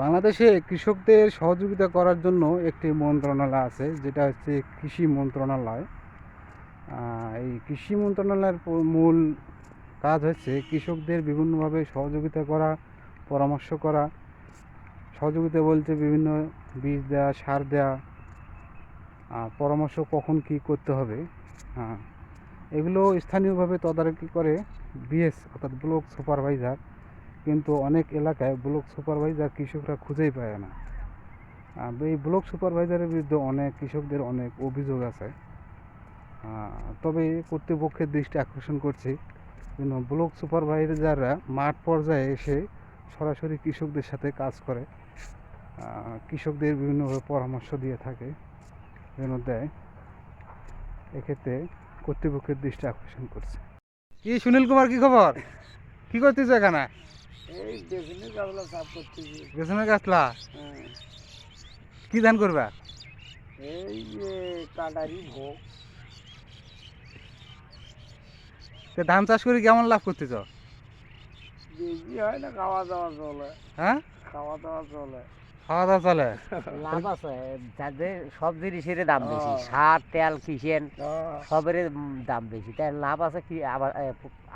বাংলাদেশে কৃষকদের সহযোগিতা করার জন্য একটি মন্ত্রণালয় আছে, যেটা হচ্ছে কৃষি মন্ত্রণালয়। এই কৃষি মন্ত্রণালয়ের মূল কাজ হচ্ছে কৃষকদের বিভিন্নভাবে সহযোগিতা করা, পরামর্শ করা। সহযোগিতা বলতে বিভিন্ন বীজ দেওয়া সার দেওয়া পরামর্শ কখন কী করতে হবে হ্যাঁ। এগুলো স্থানীয়ভাবে তদারকি করে বিএস, অর্থাৎ ব্লক সুপারভাইজার কিন্তু অনেক এলাকায় ব্লক সুপারভাইজার কৃষকরা খুঁজেই পায় না। এই ব্লক সুপারভাইজারের বিরুদ্ধে অনেক কৃষকদের অনেক অভিযোগ আছে। তবে কর্তৃপক্ষের দৃষ্টি আকর্ষণ করছি যেন ব্লক সুপারভাইজাররা মাঠ পর্যায়ে এসে সরাসরি কৃষকদের সাথে কাজ করে কৃষকদের বিভিন্নভাবে পরামর্শ দিয়ে থাকে, যেন দেয়। এক্ষেত্রে কর্তৃপক্ষের দৃষ্টি আকর্ষণ করছে। কি, সুনীল কুমার, কি খবর? কি করতেছ এখানে? এই করতেছি। গাছলা? হ্যাঁ। কি ধান করবা? এই কাটারি ভোগ। তে ধান চাষ করে কেমন লাভ করতেছ? বেশি হয় না খাওয়া দাওয়া চলে। হ্যাঁ? খাওয়া দাওয়া চলে। খাওয়া দাওয়া চলে? লাভ আছে যাদের সব জিনিসের দাম বেশি। সার তেল কিসেন সবের দাম বেশি। তাই লাভ আছে কি আবাদ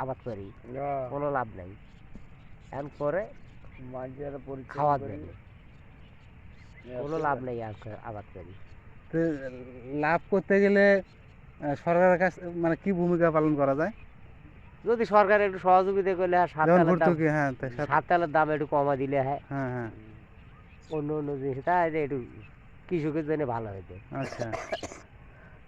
আবাদ করি। কোনো লাভ নাই। এখন করে খাওয়া। দেবে। কোনো লাভ নেই আর আবাদ করি। লাভ করতে গেলে সরকারের কাছে মানে কি ভূমিকা পালন করা যায়? যদি সরকার একটু সহযোগিতা করলে হয় তেলের দাম হ্যাঁ একটু কমা দিলে হয়। হ্যাঁ হ্যাঁ। অন্য অন্য জিনিস তাই একটু কৃষকের জন্য ভালো হইতো। আচ্ছা।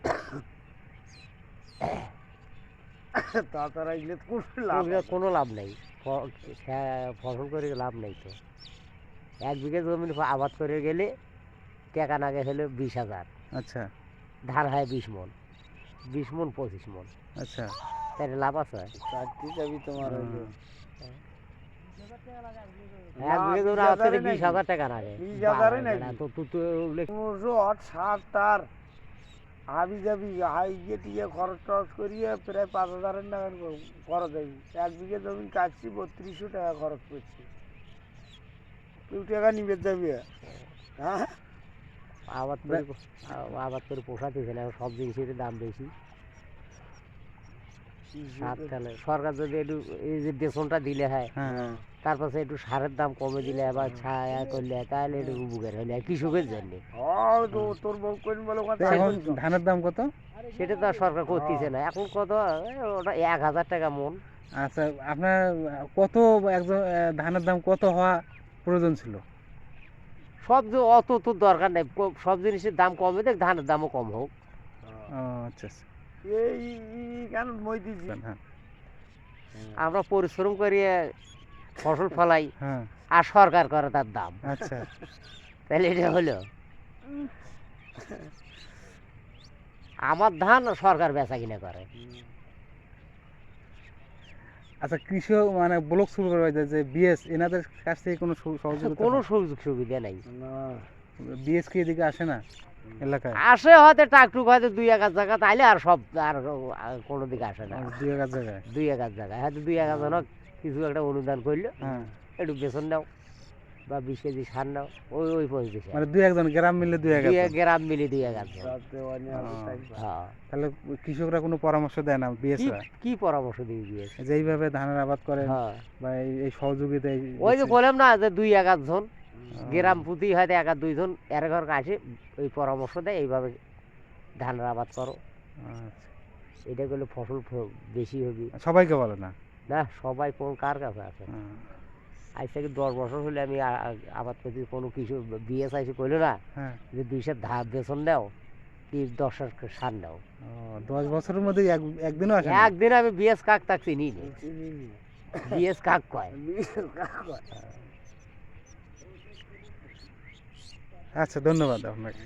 তাছাড়া এগুলো কোনো লাভ কোনো লাভ নেই। ফসল করে লাভ নেই তো। এক বিঘে জমি আবাদ করে গেলে টাকা না গেলে বিশ হাজার। আচ্ছা। ধান হয় বিশ মন। বিশ মন পঁচিশ মন। আচ্ছা। তাই লাভ আছে। চারটি যাবি তোমার বিশ? হাজার টাকা লাগে বিশ হাজারই নাকি? তো তুই তার। হাবি যাবি হাই গিয়ে টিয়ে খরচ টরচ করিয়ে প্রায় পাঁচ হাজারের টাকা খরচ হয়েছে এক বিঘে জমি কাটছি বত্রিশশো টাকা খরচ করছি। কেউ টাকা নিবে যাবি? হ্যাঁ? আবাদ করে আবাদ করে পোষাতেছে না সব জিনিসের দাম বেশি। সার তেলে। সরকার যদি একটু এই যে বেতনটা দিলে হয় হ্যাঁ। তারপর একটু সারের দাম কমে দিলে আবার ছায়া করলে তাহলে একটু উপকার হলে কৃষকের জন্য। তোর বউ বলে ওখানে ধানের দাম কত? সেটা তো সরকার করতেছে না। এখন কত? ওটা এক হাজার টাকা মন। আচ্ছা আপনার কত একজন ধানের দাম কত হওয়া প্রয়োজন ছিল? সব যে অত তো দরকার নেই। সব জিনিসের দাম কমে দেখ ধানের দামও কম হোক। আচ্ছা আচ্ছা। এই ই- মই দিছি। হ্যাঁ আমরা পরিশ্রম করিয়ে ফসল ফলাই হ্যাঁ। আর সরকার করে তার দাম। আচ্ছা। তাহলে এটা হলো। আমার ধান সরকার বেচা কিনা করে। আচ্ছা কৃষক মানে ব্লক শুরু সুপারভাইজার যে বিএস এনাদের কাছ থেকে কোনো সহ- সহযোগিতা কোনো সুযোগ সুবিধা নেই। না। বিএস কি এদিকে আসে না? এলাকায়? আসে হয়তো টাকটুক হয়তো দুই এক জায়গা তাইলে আর সব আর কোনো দিকে আসে না। দুই এক জায়গায়? দুই এক জায়গায়। হয়তো দুই এক হোক কিছু একটা অনুদান করল হ্যাঁ। একটু বেতন নাও বা বিশ কেজি সার নাও ওই ওই মানে দুই একজন গ্রাম মিলে দুই এক। গ্রাম মিলে দুই এক। তাই। হ্যাঁ। তাহলে কৃষকরা কোনো পরামর্শ দেয় না কি কি পরামর্শ দিয়ে দিয়েছে? যে এইভাবে ধানের আবাদ করে হ্যাঁ। বা এই- সহযোগিতা ওই যে। বললাম না যে দুই এক জন গ্রাম প্রতি হয়তো এক দুইজন এর ঘর কাছে ওই পরামর্শ দেয় এইভাবে ধানের আবাদ করো। আচ্ছা। এটা করলে ফসল বেশি হবে। সবাইকে বলে না? না সবাই কোন কার কাছে আছে? আজ থেকে দশ বছর হলে আমি আবাদ করছি কোনো কিছু বিয়ে আইসি করল না হ্যাঁ। যে দুইশো ধার বেতন দাও কি দশ সার দাও দশ বছরের মধ্যে এক- একদিনও আসে একদিন আমি বিএস কাক তাক চিনি নি। বিএস কাক কয়। কাকা। আচ্ছা ধন্যবাদ আপনাকে।